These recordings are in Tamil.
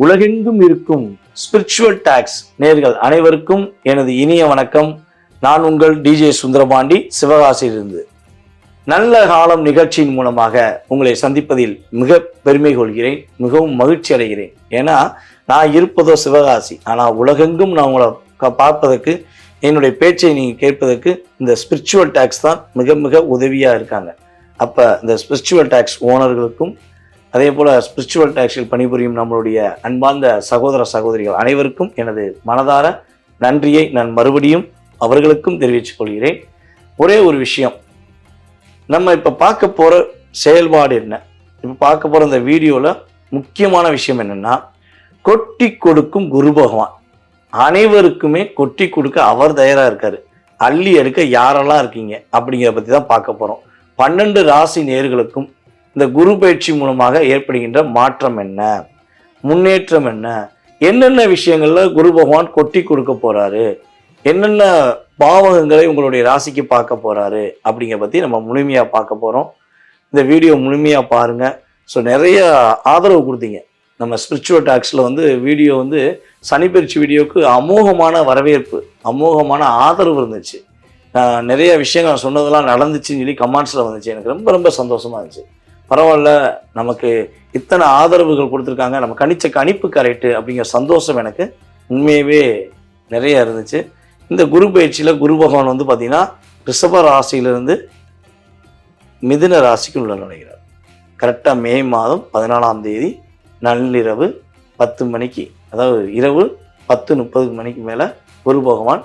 உலகெங்கும் இருக்கும் ஸ்பிரிச்சுவல் டாக்ஸ் நேர்கள் அனைவருக்கும் எனது இனிய வணக்கம். நான் உங்கள் டிஜே சுந்தரபாண்டி சிவகாசியிலிருந்து. நல்ல காலம் நிகழ்ச்சியின் மூலமாக உங்களை சந்திப்பதில் மிக பெருமை கொள்கிறேன் மிகவும் மகிழ்ச்சி அடைகிறேன். ஏன்னா நான் இருப்பதோ சிவகாசி ஆனால் உலகெங்கும் நான் உங்களை க- பார்ப்பதற்கு என்னுடைய பேச்சை நீங்கள் கேட்பதற்கு இந்த ஸ்பிரிச்சுவல் டாக்ஸ் தான் மிக மிக உதவியாக இருக்காங்க. அப்போ இந்த ஸ்பிரிச்சுவல் டாக்ஸ் ஓனர்களுக்கும் அதே போல் ஸ்பிரிச்சுவல் டாக்ஸில் பணிபுரியும் நம்மளுடைய அன்பார்ந்த சகோதர சகோதரிகள் அனைவருக்கும் எனது மனதார நன்றியை நான் மறுபடியும் அவர்களுக்கும் தெரிவித்துக் கொள்கிறேன். ஒரே ஒரு விஷயம். நம்ம இப்போ பார்க்க போகிற செயல்பாடு என்ன? இப்போ பார்க்க போகிற இந்த வீடியோவில் முக்கியமான விஷயம் என்னென்னா கொட்டி கொடுக்கும் குரு பகவான். அனைவருக்குமே கொட்டி கொடுக்க அவர் தயாராக இருக்கார். அள்ளி எடுக்க யாரெல்லாம் இருக்கீங்க அப்படிங்கிறத பற்றி தான் பார்க்க போகிறோம் பன்னெண்டு ராசி நேர்களுக்கும் இந்த குரு பயிற்சி மூலமாக ஏற்படுகின்ற மாற்றம் என்ன? முன்னேற்றம் என்ன? என்னென்ன விஷயங்களில் குரு பகவான் கொட்டி கொடுக்க போகிறாரு என்னென்ன பாவகங்களை உங்களுடைய ராசிக்கு பார்க்க போகிறாரு அப்படிங்கிற பற்றி நம்ம முழுமையாக பார்க்க போகிறோம் இந்த வீடியோ முழுமையாக பாருங்கள் ஸோ நிறைய ஆதரவு கொடுத்தீங்க. நம்ம ஸ்பிரிச்சுவல் டாக்ஸில் வந்து வீடியோ வந்து சனிப்பயிற்சி வீடியோவுக்கு அமோகமான வரவேற்பு அமோகமான ஆதரவு இருந்துச்சு. நான் நிறைய விஷயங்கள் நான் சொன்னதெல்லாம் நடந்துச்சுன்னு சொல்லி கமெண்ட்ஸில் வந்துச்சு. எனக்கு ரொம்ப ரொம்ப சந்தோஷமாக இருந்துச்சு. பரவாயில்ல நமக்கு இத்தனை ஆதரவுகள் கொடுத்துருக்காங்க. நம்ம கணிச்ச கணிப்பு கரெக்டு அப்படிங்கிற சந்தோஷம் எனக்கு. உண்மையவே நிறைய இருந்துச்சு. இந்த குரு பயிற்சியில் குரு பகவான் வந்து பார்த்தீங்கன்னா ரிஷப ராசியிலிருந்து மிதுன ராசிக்கு உள்ள நுழைகிறார். கரெக்டாக மே மாதம் பதினாலாம் தேதி நள்ளிரவு பத்து மணிக்கு அதாவது இரவு பத்து முப்பது மணிக்கு மேலே குரு பகவான்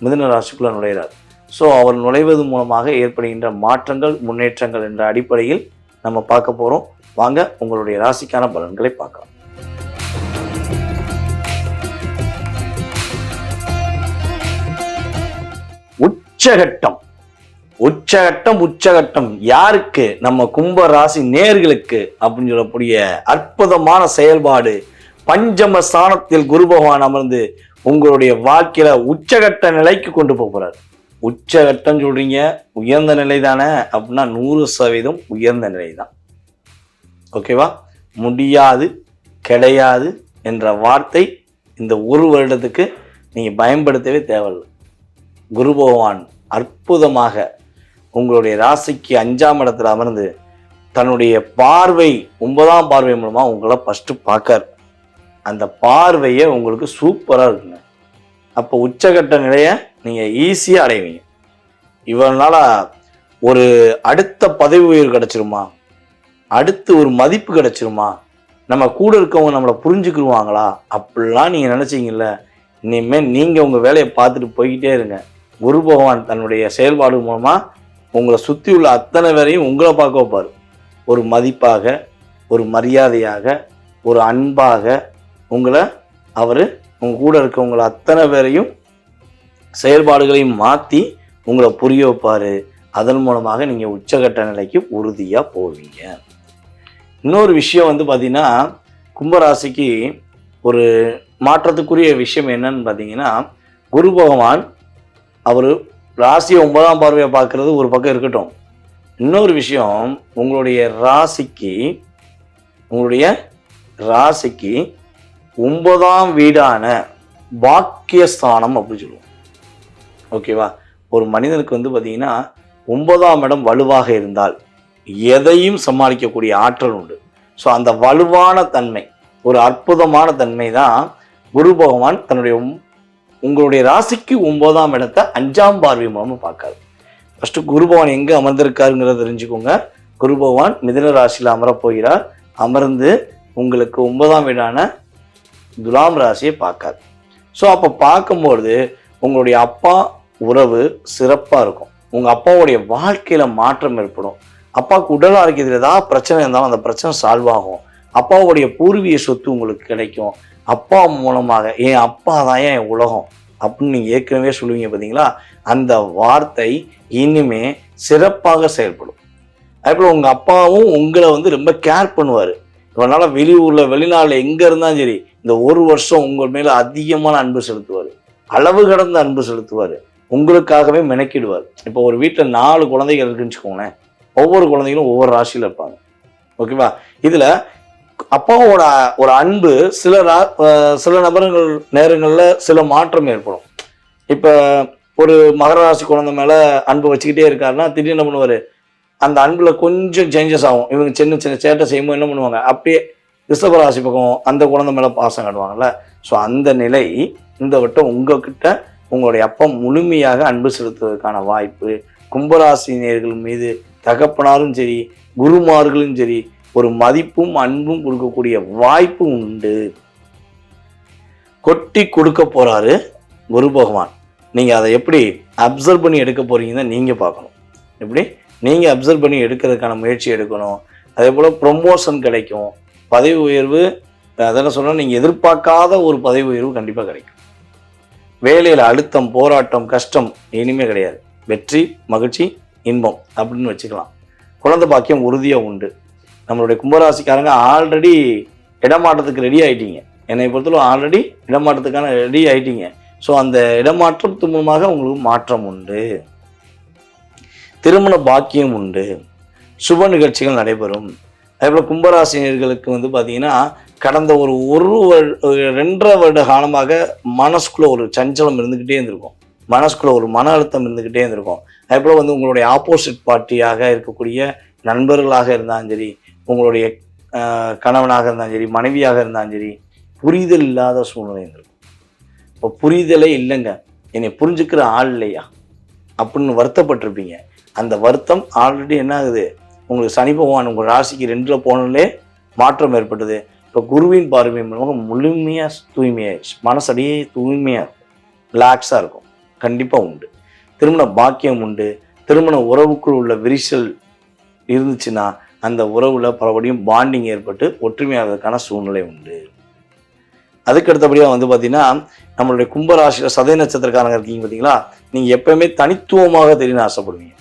மிதுன ராசிக்குள்ளே நுழைகிறார். ஸோ அவர் நுழைவது மூலமாக ஏற்படுகின்ற மாற்றங்கள் முன்னேற்றங்கள் என்ற அடிப்படையில் நம்ம பார்க்க போகிறோம் வாங்க உங்களுடைய ராசிக்கான பலன்களை பார்க்கலாம். உச்சகட்டம். உச்சகட்டம் உச்சகட்டம். யாருக்கு? நம்ம கும்ப ராசி நேர்களுக்கு அப்படின்னு சொல்லக்கூடிய அற்புதமான செயல்பாடு. பஞ்சம ஸ்தானத்தில் குரு பகவான் அமர்ந்து உங்களுடைய வாழ்க்கையில உச்சகட்ட நிலைக்கு கொண்டு போகிறார் உச்சகட்டம் சொல்கிறீங்க உயர்ந்த நிலை தானே அப்படின்னா நூறு சதவீதம் உயர்ந்த நிலை தான் ஓகேவா முடியாது கிடையாது என்ற வார்த்தை இந்த ஒரு வருடத்துக்கு நீங்கள் பயன்படுத்தவே தேவையில்லை. குரு பகவான் அற்புதமாக உங்களுடைய ராசிக்கு அஞ்சாம் இடத்துல அமர்ந்து தன்னுடைய பார்வை ஒன்பதாம் பார்வை மூலமாக உங்களை ஃபஸ்ட்டு பார்க்கார். அந்த பார்வையை உங்களுக்கு சூப்பராக இருக்குங்க. அப்போ உச்சகட்ட நிலையை நீங்கள் ஈஸியாக அடைவீங்க. இவனால் ஒரு அடுத்த பதவி உயர்வு கிடச்சிருமா? அடுத்து ஒரு மதிப்பு கிடச்சிருமா? நம்ம கூட இருக்கவங்க நம்மளை புரிஞ்சுக்கிடுவாங்களா அப்படிலாம் நீங்கள் நினச்சிங்கல்ல இனிமேல் நீங்கள் உங்கள் வேலையை பார்த்துட்டு போய்கிட்டே இருங்க. குரு பகவான் தன்னுடைய செயல்பாடு மூலமாக உங்களை சுற்றி உள்ள அத்தனை பேரையும் உங்களை பார்க்க வைப்பார். ஒரு மதிப்பாக ஒரு மரியாதையாக ஒரு அன்பாக உங்களை அவர் உங்க கூட இருக்கவங்களை அத்தனை பேரையும் செயல்பாடுகளையும் மாற்றி உங்களை புரிய வைப்பார். அதன் மூலமாக நீங்கள் உச்சகட்ட நிலைக்கு உறுதியாக போவீங்க. இன்னொரு விஷயம் வந்து பார்த்திங்கன்னா கும்பராசிக்கு ஒரு மாற்றத்துக்குரிய விஷயம் என்னன்னு பார்த்தீங்கன்னா குரு பகவான் அவர் ராசியை ஒன்பதாம் பார்வையை பார்க்குறது ஒரு பக்கம் இருக்கட்டும். இன்னொரு விஷயம் உங்களுடைய ராசிக்கு உங்களுடைய ராசிக்கு ஒன்பதாம் வீடான பாக்கியஸ்தானம் அப்படின்னு சொல்லுவோம். ஓகேவா? ஒரு மனிதனுக்கு வந்து பார்த்தீங்கன்னா ஒன்பதாம் இடம் வலுவாக இருந்தால் எதையும் சமாளிக்கக்கூடிய ஆற்றல் உண்டு. ஸோ அந்த வலுவான தன்மை ஒரு அற்புதமான தன்மை தான் குரு பகவான் தன்னுடைய உங்களுடைய ராசிக்கு ஒன்பதாம் இடத்தை அஞ்சாம் பார்வை மூலமாக பார்க்காரு. ஃபஸ்ட்டு குரு பகவான் எங்கே அமர்ந்திருக்காருங்கிறத தெரிஞ்சுக்கோங்க. குரு பகவான் மிதன ராசியில் அமரப் போகிறார் அமர்ந்து உங்களுக்கு ஒன்பதாம் வீடான துலாம் ராசியை பார்க்காது ஸோ அப்போ பார்க்கும்பொழுது உங்களுடைய அப்பா உறவு சிறப்பாக இருக்கும். உங்கள் அப்பாவுடைய வாழ்க்கையில் மாற்றம் ஏற்படும். அப்பாவுக்கு உடல் ஆரோக்கியத்தில் ஏதாவது பிரச்சனை இருந்தாலும் அந்த பிரச்சனை சால்வ் ஆகும். அப்பாவுடைய பூர்வீக சொத்து உங்களுக்கு கிடைக்கும். அப்பா மூலமாக என் அப்பா தான் என் உலகம் அப்படின்னு நீங்கள் ஏற்கனவே சொல்லுவீங்க பார்த்தீங்களா அந்த வார்த்தை இனிமே சிறப்பாக செயல்படும். அதேபோல் உங்கள் அப்பாவும் உங்களை வந்து ரொம்ப கேர் பண்ணுவார். இவனால் வெளியூரில் வெளிநாட்டில் எங்கே இருந்தாலும் சரி இந்த ஒரு வருஷம் உங்கள் மேலே அதிகமான அன்பு செலுத்துவார். அளவு கடந்த அன்பு செலுத்துவார். உங்களுக்காகவே மெனக்கிடுவார். இப்போ ஒரு வீட்டில் நாலு குழந்தைகள் இருக்குன்னு வச்சுக்கோங்களேன். ஒவ்வொரு குழந்தைகளும் ஒவ்வொரு ராசியில் இருப்பாங்க. ஓகேவா இதில் அப்பாவோட ஒரு அன்பு சில ரா- சில நபர்கள் நேரங்களில் சில மாற்றம் ஏற்படும். இப்போ ஒரு மகர ராசி குழந்தை மேலே அன்பு வச்சுக்கிட்டே இருக்காருன்னா திடீர்னு என்ன பண்ணுவார்? அந்த அன்பில் கொஞ்சம் சேஞ்சஸ் ஆகும். இவங்க சின்ன சின்ன சேட்டை செய்யும்போது என்ன பண்ணுவாங்க? அப்படியே ரிஷப ராசி பக்கம் அந்த குழந்தை மேலே பாசம் காட்டுவாங்கல்ல. ஸோ அந்த நிலை இந்த வட்டம் உங்ககிட்ட உங்களுடைய அப்பா முழுமையாக அன்பு செலுத்துவதற்கான வாய்ப்பு கும்பராசினியர்கள் மீது தகப்பனாரும் சரி குருமார்களும் சரி ஒரு மதிப்பும் அன்பும் கொடுக்கக்கூடிய வாய்ப்பு உண்டு. கொட்டி கொடுக்க போறாரு குரு பகவான். நீங்க அதை எப்படி அப்சர்வ் பண்ணி எடுக்க போறீங்கன்னு நீங்க பார்க்கணும். எப்படி? நீங்க அப்சர்வ் பண்ணி எடுக்கிறதுக்கான முயற்சி எடுக்கணும். அதே போல ப்ரொமோஷன் கிடைக்கும். பதவி உயர்வு அதெல்லாம் சொன்னால் நீங்கள் எதிர்பார்க்காத ஒரு பதவி உயர்வு கண்டிப்பாக கிடைக்கும். வேலையில் அழுத்தம் போராட்டம் கஷ்டம் இனிமே கிடையாது. வெற்றி மகிழ்ச்சி இன்பம் அப்படின்னு வச்சுக்கலாம். குழந்தை பாக்கியம் உறுதியாக உண்டு. நம்மளுடைய கும்பராசிக்காரங்க ஆல்ரெடி இடமாற்றத்துக்கு ரெடி ஆகிட்டீங்க என்னை பொறுத்தவரை ஆல்ரெடி இடமாற்றத்துக்கான ரெடி ஆகிட்டீங்க ஸோ அந்த இடமாற்றத்து மூலமாக உங்களுக்கு மாற்றம் உண்டு. திருமண பாக்கியம் உண்டு. சுப நிகழ்ச்சிகள் நடைபெறும். அதேபோல் கும்பராசினியர்களுக்கு வந்து பார்த்தீங்கன்னா கடந்த ஒரு ஒரு ஒரு ரெண்டரை வருட காலமாக மனசுக்குள்ளே ஒரு சஞ்சலம் இருந்துக்கிட்டே இருந்திருக்கும். மனசுக்குள்ளே ஒரு மன அழுத்தம் இருந்துக்கிட்டே இருந்திருக்கும். அதேபோல் வந்து உங்களுடைய ஆப்போசிட் பார்ட்டியாக இருக்கக்கூடிய நண்பர்களாக இருந்தாலும் சரி உங்களுடைய கணவனாக இருந்தாலும் சரி மனைவியாக இருந்தாலும் சரி புரிதல் இல்லாத சூழ்நிலை இருந்திருக்கும். இப்போ புரிதலே இல்லைங்க. என்னை புரிஞ்சுக்கிற ஆள் இல்லையா? அப்படின்னு வருத்தப்பட்டிருப்பீங்க. அந்த வருத்தம் ஆல்ரெடி என்ன ஆகுது? உங்களுக்கு சனி பகவான் உங்கள் ராசிக்கு ரெண்டில் போனாலே மாற்றம் ஏற்பட்டது. இப்போ குருவின் பார்வை மூலமாக முழுமையாக தூய்மையாயிடுச்சு மனசடியே தூய்மையாக இருக்கும். ரிலாக்ஸாக இருக்கும். கண்டிப்பாக உண்டு. திருமண பாக்கியம் உண்டு. திருமண உறவுக்குள் உள்ள விரிசல் இருந்துச்சுன்னா அந்த உறவில் பலபடியும் பாண்டிங் ஏற்பட்டு ஒற்றுமையாகிறதுக்கான சூழ்நிலை உண்டு. அதுக்கு அடுத்தபடியாக வந்து பார்த்தீங்கன்னா நம்மளுடைய கும்பராசியில் சதய நட்சத்திரக்காரங்க இருக்கீங்க பார்த்தீங்களா நீங்கள் எப்பயுமே தனித்துவமாக தெரியணும்னு ஆசைப்படுவீங்க.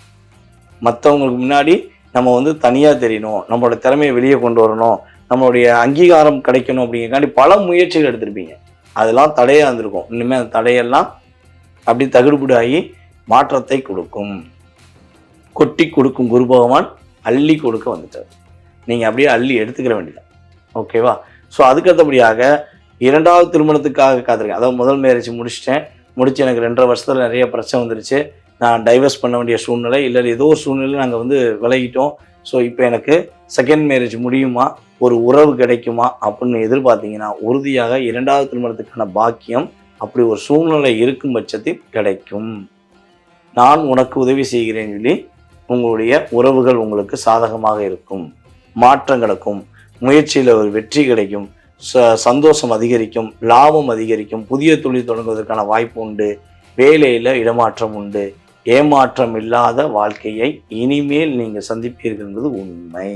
மற்றவங்களுக்கு முன்னாடி நம்ம வந்து தனியாக தெரியணும் நம்மளோட திறமையை வெளியே கொண்டு வரணும் நம்மளுடைய அங்கீகாரம் கிடைக்கணும் அப்படிங்கிறக்காண்டி பல முயற்சிகள் எடுத்திருப்பீங்க. அதெல்லாம் தடையாக இருந்திருக்கும். இனிமேல் அந்த தடையெல்லாம் அப்படி தகுடுபுடாகி மாற்றத்தை கொடுக்கும். கொட்டி கொடுக்கும் குரு பகவான் அள்ளி கொடுக்க வந்துட்டார். நீங்கள் அப்படியே அள்ளி எடுத்துக்கிற வேண்டியதான் ஓகேவா ஸோ அதுக்கடுத்தபடியாக இரண்டாவது திருமணத்துக்காக காத்திருக்கேன். அதாவது முதல் மேரேஜ் முடிச்சிட்டேன். முடிச்சு எனக்கு ரெண்டரை வருஷத்தில் நிறைய பிரச்சனை வந்துருச்சு. நான் டைவர்ஸ் பண்ண வேண்டிய சூழ்நிலை இல்லை ஏதோ ஒரு சூழ்நிலை நாங்கள் வந்து விலகிட்டோம். ஸோ இப்போ எனக்கு செகண்ட் மேரேஜ் முடியுமா? ஒரு உறவு கிடைக்குமா? அப்படின்னு எதிர்பார்த்தீங்கன்னா உறுதியாக இரண்டாவது திருமணத்துக்கான பாக்கியம் அப்படி ஒரு சூழ்நிலை இருக்கும் பட்சத்தில் கிடைக்கும். நான் உனக்கு உதவி செய்கிறேன் சொல்லி உங்களுடைய உறவுகள் உங்களுக்கு சாதகமாக இருக்கும். மாற்றம் கிடைக்கும். முயற்சியில் ஒரு வெற்றி கிடைக்கும். ச- சந்தோஷம் அதிகரிக்கும். லாபம் அதிகரிக்கும். புதிய தொழில் தொடங்குவதற்கான வாய்ப்பு உண்டு. வேலையில் இடமாற்றம் உண்டு. ஏமாற்றம் இல்லாத வாழ்க்கையை இனிமேல் நீங்கள் சந்திப்பீர்கள் என்பது உண்மை.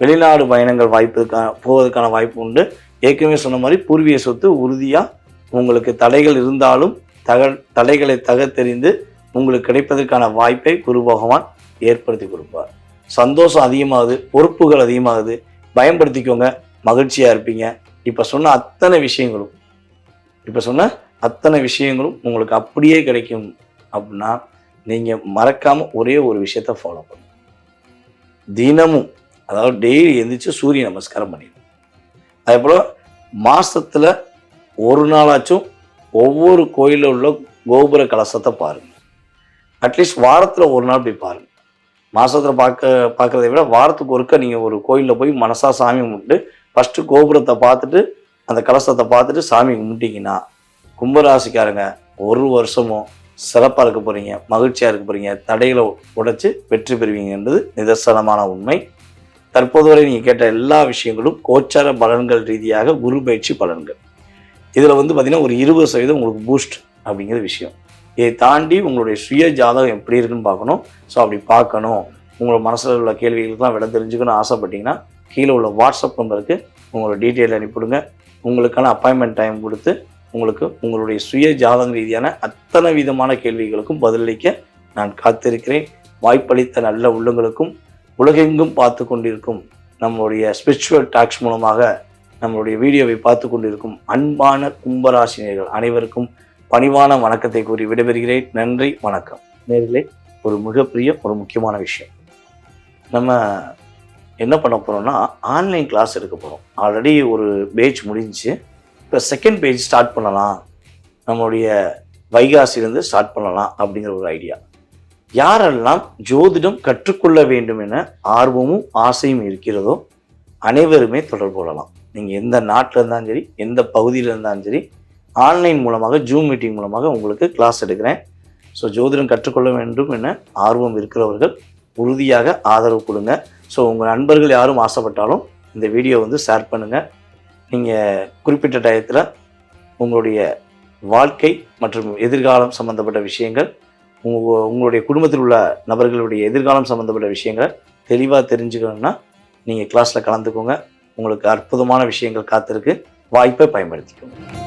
வெளிநாடு பயணங்கள் வாய்ப்புக்கான போவதற்கான வாய்ப்பு உண்டு. ஏற்கனவே சொன்ன மாதிரி பூர்வீக சொத்து உறுதியாக உங்களுக்கு தடைகள் இருந்தாலும் தக தடைகளை தகர்த்தெறிந்து உங்களுக்கு கிடைப்பதற்கான வாய்ப்பை குரு பகவான் ஏற்படுத்தி கொடுப்பார். சந்தோஷம் அதிகமாகுது பொறுப்புகள் அதிகமாகுது. பயன்படுத்திக்கோங்க மகிழ்ச்சியாக இருப்பீங்க. இப்போ சொன்ன அத்தனை விஷயங்களும் இப்போ சொன்ன அத்தனை விஷயங்களும் உங்களுக்கு அப்படியே கிடைக்கும். அப்படின்னா நீங்கள் மறக்காமல் ஒரே ஒரு விஷயத்த ஃபாலோ பண்ணுங்க. தினமும் அதாவது டெய்லி எழுந்திரிச்சு சூரிய நமஸ்காரம் பண்ணிடணும் அதே போல் மாசத்துல ஒரு நாளாச்சும் ஒவ்வொரு கோயிலில் உள்ள கோபுர கலசத்தை பாருங்கள் அட்லீஸ்ட் வாரத்தில் ஒரு நாள் போய் பாருங்கள் மாதத்தில் பார்க்க பார்க்குறதை விட வாரத்துக்கு ஒருக்க நீங்கள் ஒரு கோயிலில் போய் மனசாக சாமி கும்பிட்டு ஃபஸ்ட்டு கோபுரத்தை பார்த்துட்டு அந்த கலசத்தை பார்த்துட்டு சாமி கும்பிட்டிங்கன்னா கும்பராசிக்காரங்க ஒரு வருஷமும் சிறப்பாக இருக்க போகிறீங்க மகிழ்ச்சியாக இருக்க போகிறீங்க தடைகளை உடைச்சி வெற்றி பெறுவீங்கன்றது நிதர்சனமான உண்மை. தற்போது வரை நீங்கள் கேட்ட எல்லா விஷயங்களும் கோச்சார பலன்கள் ரீதியாக குரு பயிற்சி பலன்கள். இதில் வந்து பார்த்திங்கன்னா ஒரு இருபது சதவீதம் உங்களுக்கு பூஸ்ட் அப்படிங்கிற விஷயம். இதை தாண்டி உங்களுடைய சுய ஜாதகம் எப்படி இருக்குன்னு பார்க்கணும். ஸோ அப்படி பார்க்கணும். உங்களோட மனசில் உள்ள கேள்விகளுக்கெல்லாம் விட தெரிஞ்சுக்கணும்னு ஆசைப்பட்டீங்கன்னா கீழே உள்ள வாட்ஸ்அப் நம்பருக்கு உங்களோட டீட்டெயில் அனுப்பிவிடுங்க. உங்களுக்கான அப்பாயின்மெண்ட் டைம் கொடுத்து உங்களுக்கு உங்களுடைய சுய ஜாதக ரீதியான அத்தனை விதமான கேள்விகளுக்கும் பதிலளிக்க நான் காத்திருக்கிறேன். வாய்ப்பளித்த நல்ல உள்ளங்களுக்கும் உலகெங்கும் பார்த்து கொண்டிருக்கும் நம்மளுடைய ஸ்பிரிச்சுவல் டாக்ஸ் மூலமாக நம்மளுடைய வீடியோவை பார்த்து கொண்டிருக்கும் அன்பான கும்பராசினியர்கள் அனைவருக்கும் பணிவான வணக்கத்தை கூறி விடைபெறுகிறேன். நன்றி வணக்கம். நேரிலே ஒரு மிகப்பெரிய ஒரு முக்கியமான விஷயம். நம்ம என்ன பண்ண போகிறோம்னா ஆன்லைன் கிளாஸ் எடுக்க போகிறோம் ஆல்ரெடி ஒரு பேச் முடிஞ்சு இப்போ செகண்ட் பேஜ் ஸ்டார்ட் பண்ணலாம். நம்மளுடைய வைகாசியிலேருந்து ஸ்டார்ட் பண்ணலாம் அப்படிங்கிற ஒரு ஐடியா யாரெல்லாம் ஜோதிடம் கற்றுக்கொள்ள வேண்டும் என ஆர்வமும் ஆசையும் இருக்கிறதோ அனைவருமே தொடர்பு கொள்ளலாம். நீங்கள் எந்த நாட்டில் இருந்தாலும் சரி எந்த பகுதியில் இருந்தாலும் சரி ஆன்லைன் மூலமாக ஜூம் மீட்டிங் மூலமாக உங்களுக்கு கிளாஸ் எடுக்கிறேன். ஸோ ஜோதிடம் கற்றுக்கொள்ள வேண்டும் என ஆர்வம் இருக்கிறவர்கள் உறுதியாக ஆதரவு கொடுங்க. ஸோ உங்கள் நண்பர்கள் யாரும் ஆசைப்பட்டாலும் இந்த வீடியோ வந்து ஷேர் பண்ணுங்கள் நீங்கள் குறிப்பிட்ட டயத்தில் உங்களுடைய வாழ்க்கை மற்றும் எதிர்காலம் சம்பந்தப்பட்ட விஷயங்கள் உங்க உங்களுடைய குடும்பத்தில் உள்ள நபர்களுடைய எதிர்காலம் சம்பந்தப்பட்ட விஷயங்களை தெளிவாக தெரிஞ்சுக்கணும்னா நீங்கள் கிளாஸில் கலந்துக்கோங்க. உங்களுக்கு அற்புதமான விஷயங்கள் காத்திருக்கு. வாய்ப்பை பயன்படுத்திக்கோங்க.